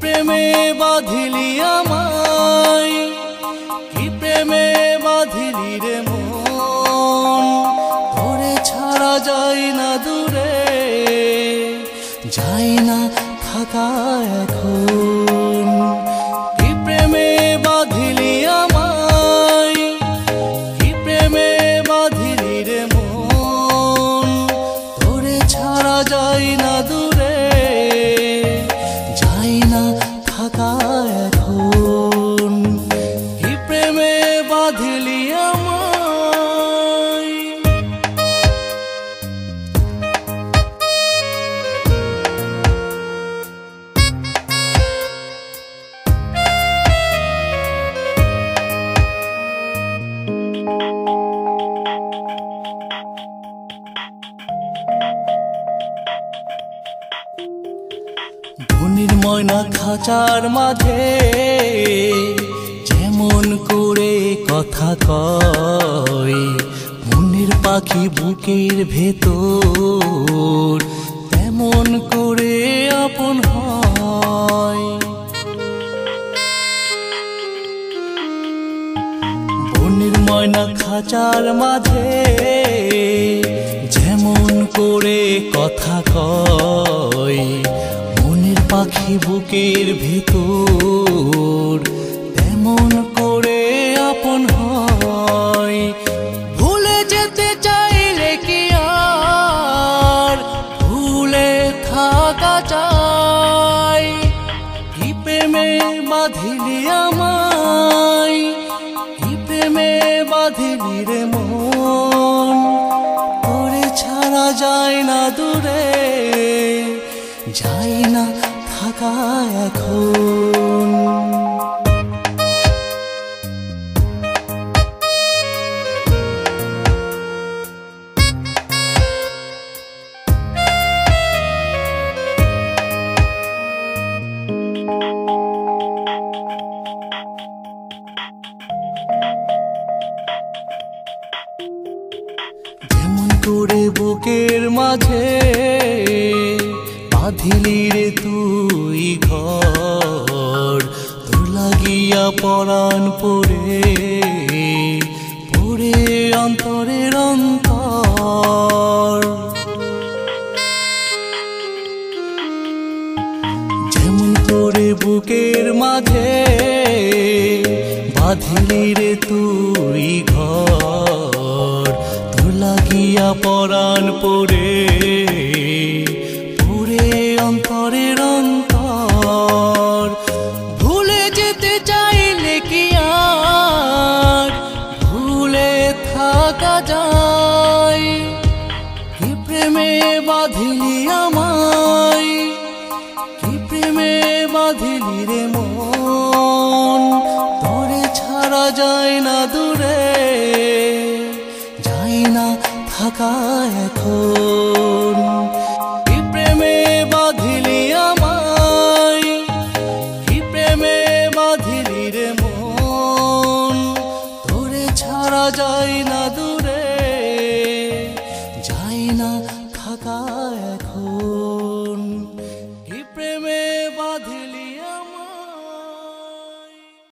প্রেমে বাঁধিলি আমায়? কি প্রেমে বাঁধিলি রে মন? ধরে ছাড়া যাই না দূরে, যাই না থাকা এখন। কি প্রেমে বাঁধিলি আমায়? কি প্রেমে বাঁধিলি রে মন? ধরে ছাড়া যাই না দূরে এখন বনির ময়না খাঁচার মাঝে যেমন করে কথা কয়, মনের পাখি বুকের ভেতর তেমন করে আপন হয়। বনির ময়না খাঁচার মাঝে যেমন করে কথা কয় পাখি বুকের ভেতর তেমন করে আপন হয়। ভুলে যেতে চাইলে কি আর? ভুলে থাকা চাই। কি প্রেমে বাঁধিলি আমায় কি প্রেমে বাঁধিলি রে মন। তোরে ছাড়া যায় না দূরে, যায় না থাকা এখন। বুকের মাঝে বাঁধিলি রে তুই ঘর, তোর লাগিয়া পরাণ পড়ে পড়ে অন্তরের অন্তর। যেমন করে বুকের মাঝে বাঁধিলি রে তুই ঘর, তোর লাগিয়া পরাণ পড়ে বাঁধিলি আমায়? কি প্রেমে বাঁধিলি রে মন? তোরে ছাড়া যায় না দূরে, যায় না থাকা এখন। থাকা এখন